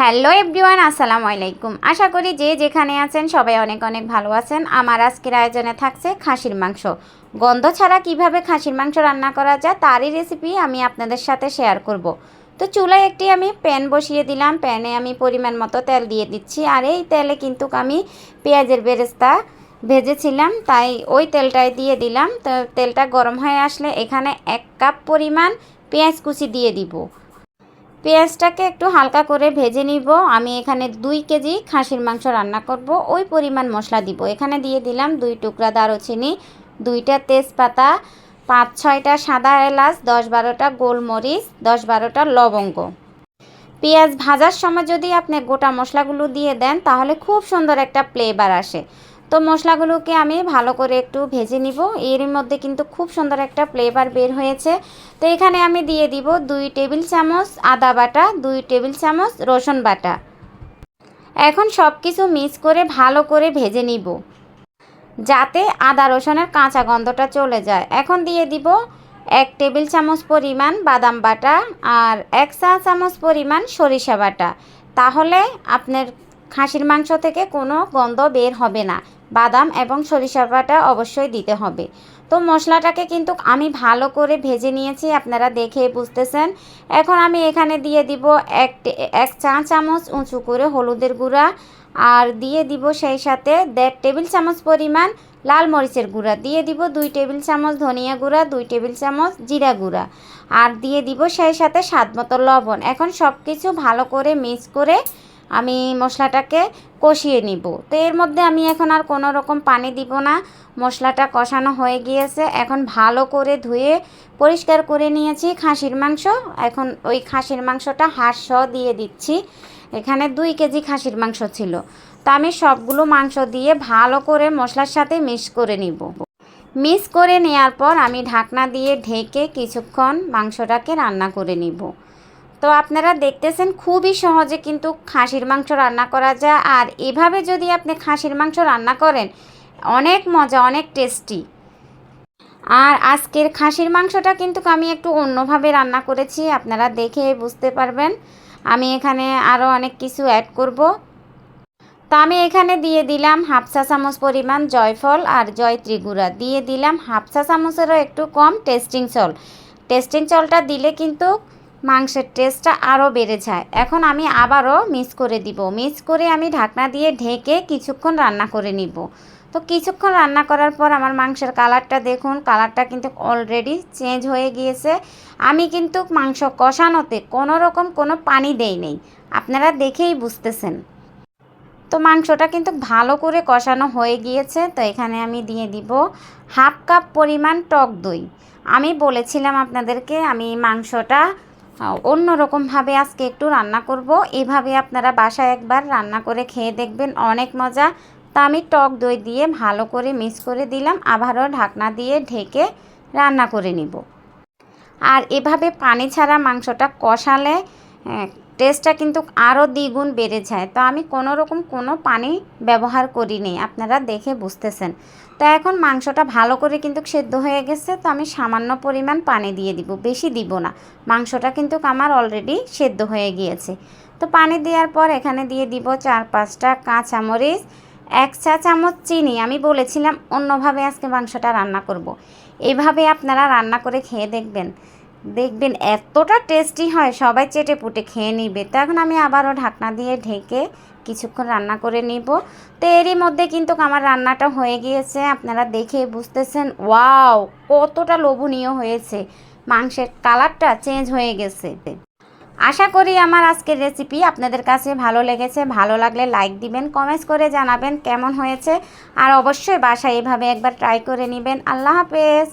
Hello everyone, আসসালামু আলাইকুম। আশা করি যে যেখানে আছেন সবাই অনেক অনেক ভালো আছেন। আমার আজকের আয়োজনে থাকছে খাসির মাংস। গন্ধ ছাড়া কীভাবে খাসির মাংস রান্না করা যায় তারই রেসিপি আমি আপনাদের সাথে শেয়ার করব। তো চুলায় একটি আমি প্যান বসিয়ে দিলাম। প্যানে আমি পরিমাণ মতো তেল দিয়ে দিচ্ছি। আর এই তেলে কিন্তু আমি পেঁয়াজের বেরেস্তা ভেজেছিলাম, তাই ওই তেলটাই দিয়ে দিলাম। তো তেলটা গরম হয়ে আসলে এখানে এক কাপ পরিমাণ পেঁয়াজ কুচি দিয়ে দিব। পেঁয়াজটাকে একটু হালকা করে ভেজে নিব। আমি এখানে দুই কেজি খাসির মাংস রান্না করব। ওই পরিমাণ মশলা দিব। এখানে দিয়ে দিলাম দুই টুকরা দারুচিনি, দুইটা তেজপাতা, পাঁচ, ছয়টা সাদা এলাচ, দশ, বারোটা গোলমরিচ, দশ, বারোটা লবঙ্গ। পেঁয়াজ ভাজার সময় যদি আপনি গোটা মশলাগুলো দিয়ে দেন, তাহলে খুব সুন্দর একটা ফ্লেভার আসে। তো মশলাগুলোকে আমি ভালো করে একটু ভেজে নিব। এর মধ্যে কিন্তু খুব সুন্দর একটা ফ্লেভার বের হয়েছে। তো এখানে আমি দিয়ে দিব দুই টেবিল চামচ আদা বাটা, দুই টেবিল চামচ রসুন বাটা। এখন সব কিছু মিক্স করে ভালো করে ভেজে নিব। যাতে আদা রসুনের কাঁচা গন্ধটা চলে যায়। এখন দিয়ে দিব এক টেবিল চামচ পরিমাণ বাদাম বাটা আর এক চা চামচ পরিমাণ সরিষা বাটা। তাহলে আপনার খাসির মাংস থেকে কোনো গন্ধ বের হবে না। বাদাম এবং সরিষা বাটা অবশ্যই দিতে হবে। তো মশলাটাকে কিন্তু আমি ভালো করে ভেজে নিয়েছি, আপনারা দেখে বুঝতেছেন। এখন আমি এখানে দিয়ে দিব এক এক চা চামচ উঁচু করে হলুদের গুঁড়া আর দিয়ে দিব সেই সাথে দেড় টেবিল চামচ পরিমাণ লাল মরিচের গুঁড়া। দিয়ে দিব দুই টেবিল চামচ ধনিয়া গুঁড়া, দুই টেবিল চামচ জিরা গুঁড়া আর দিয়ে দিব সেই সাথে স্বাদ মতো লবণ। এখন সব কিছু ভালো করে মিক্স করে আমি মশলাটাকে কষিয়ে নিব। তো এর মধ্যে আমি এখন আর কোনো রকম পানি দিব না। মশলাটা কষানো হয়ে গিয়েছে। এখন ভালো করে ধুয়ে পরিষ্কার করে নিয়েছি খাসির মাংস। এখন ওই খাসির মাংসটা হাঁস দিয়ে দিচ্ছি। এখানে দুই কেজি খাসির মাংস ছিল। তো আমি সবগুলো মাংস দিয়ে ভালো করে মশলার সাথে মিক্স করে নিব। মিক্স করে নেওয়ার পর আমি ঢাকনা দিয়ে ঢেকে কিছুক্ষণ মাংসটাকে রান্না করে নিব। তো আপনারা দেখতেছেন খুবই সহজে কিন্তু খাসির মাংস রান্না করা যায়। আর এভাবে যদি আপনি খাসির মাংস রান্না করেন, অনেক মজা, অনেক টেস্টি আর আজকের খাসির মাংসটা কিন্তু আমি একটু অন্যভাবে রান্না করেছি, আপনারা দেখে বুঝতে পারবেন। আমি এখানে আরও অনেক কিছু অ্যাড করব। তো আমি এখানে দিয়ে দিলাম হাফ চা চামচ পরিমাণ জয়ফল আর জয় ত্রিগুড়া দিয়ে দিলাম হাফ চা চামচেরও একটু কম টেস্টিং চল টেস্টিং চলটা দিলে কিন্তু মাংসের টেস্টটা আরও বেড়ে যায়। এখন আমি আবারও মিক্স করে দিব। মিক্স করে আমি ঢাকনা দিয়ে ঢেকে কিছুক্ষণ রান্না করে নিব। তো কিছুক্ষণ রান্না করার পর আমার মাংসের কালারটা দেখুন, কালারটা কিন্তু অলরেডি চেঞ্জ হয়ে গিয়েছে। আমি কিন্তু মাংস কষানোতে কোনো রকম কোনো পানি দেই নেই। আপনারা দেখেই বুঝতেছেন। তো মাংসটা কিন্তু ভালো করে কষানো হয়ে গিয়েছে। তো এখানে আমি দিয়ে দিব হাফ কাপ পরিমাণ টক দই। আমি বলেছিলাম আপনাদেরকে, আমি মাংসটা অন্য রকমভাবে আজকে একটু রান্না করব। এভাবে আপনারা বাসায় একবার রান্না করে খেয়ে দেখবেন, অনেক মজা। তা আমি টক দই দিয়ে ভালো করে মিক্স করে দিলাম, আবারও ঢাকনা দিয়ে ঢেকে রান্না করে নিব। আর এভাবে পানি ছাড়া মাংসটা কষালে টেস্টটা কিন্তু আরও দ্বিগুণ বেড়ে যায়। তো আমি কোনো রকম কোনো পানি ব্যবহার করিনি, আপনারা দেখে বুঝতেছেন। তো এখন মাংসটা ভালো করে কিন্তু সেদ্ধ হয়ে গেছে, তো আমি সামান্য পরিমাণ পানি দিয়ে দিব, বেশি দিব না। মাংসটা কিন্তু আমার অলরেডি সেদ্ধ হয়ে গিয়েছে। তো পানি দেওয়ার পর এখানে দিয়ে দিব চার পাঁচটা কাঁচামরিচ, এক চা চামচ চিনি। আমি বলেছিলাম অন্যভাবে আজকে মাংসটা রান্না করব। এভাবে আপনারা রান্না করে খেয়ে দেখবেন। দেখবেন এতটা টেস্টি হয়, সবাই চেটে পুটে খেয়ে নিবে। তো এখন আমি আবারও ঢাকনা দিয়ে ঢেকে কিছুক্ষণ রান্না করে নিব। তো এরই মধ্যে কিন্তু আমার রান্নাটা হয়ে গিয়েছে, আপনারা দেখে বুঝতেছেন। ওয়াও, কতটা লোভনীয় হয়েছে। মাংসের কালারটা চেঞ্জ হয়ে গেছে। আশা করি আমার আজকের রেসিপি আপনাদের কাছে ভালো লেগেছে। ভালো লাগলে লাইক দিবেন, কমেন্টস করে জানাবেন কেমন হয়েছে। আর অবশ্যই বাসায় এভাবে একবার ট্রাই করে নেবেন। আল্লাহ হাফেজ।